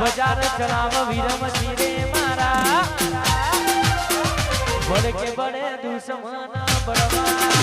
બજાર ચલાવ વિરમજી રે મારા. બડકે બડે દુશ્મન બળવા.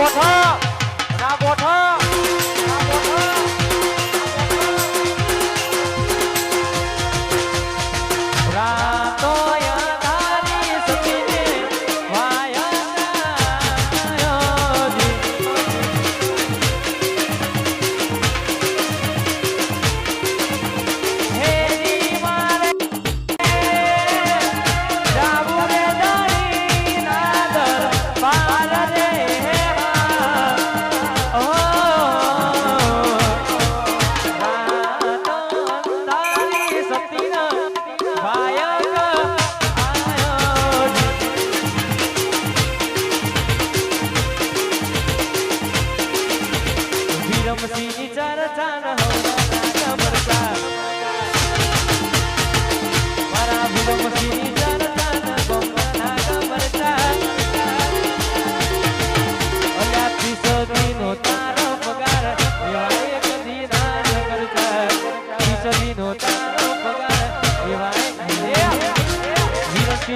কথা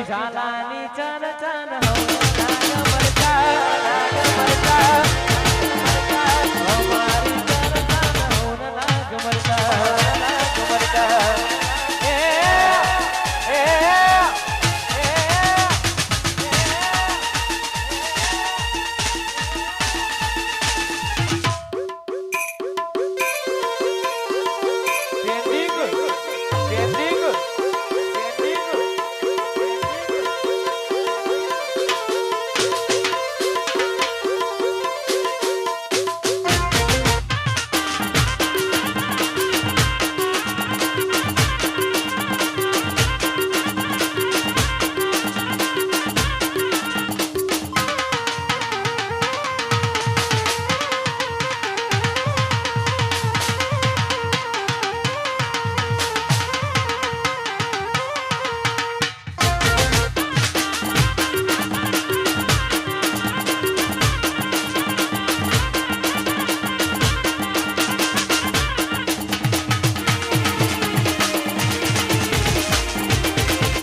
ઝાલાની ચર ચર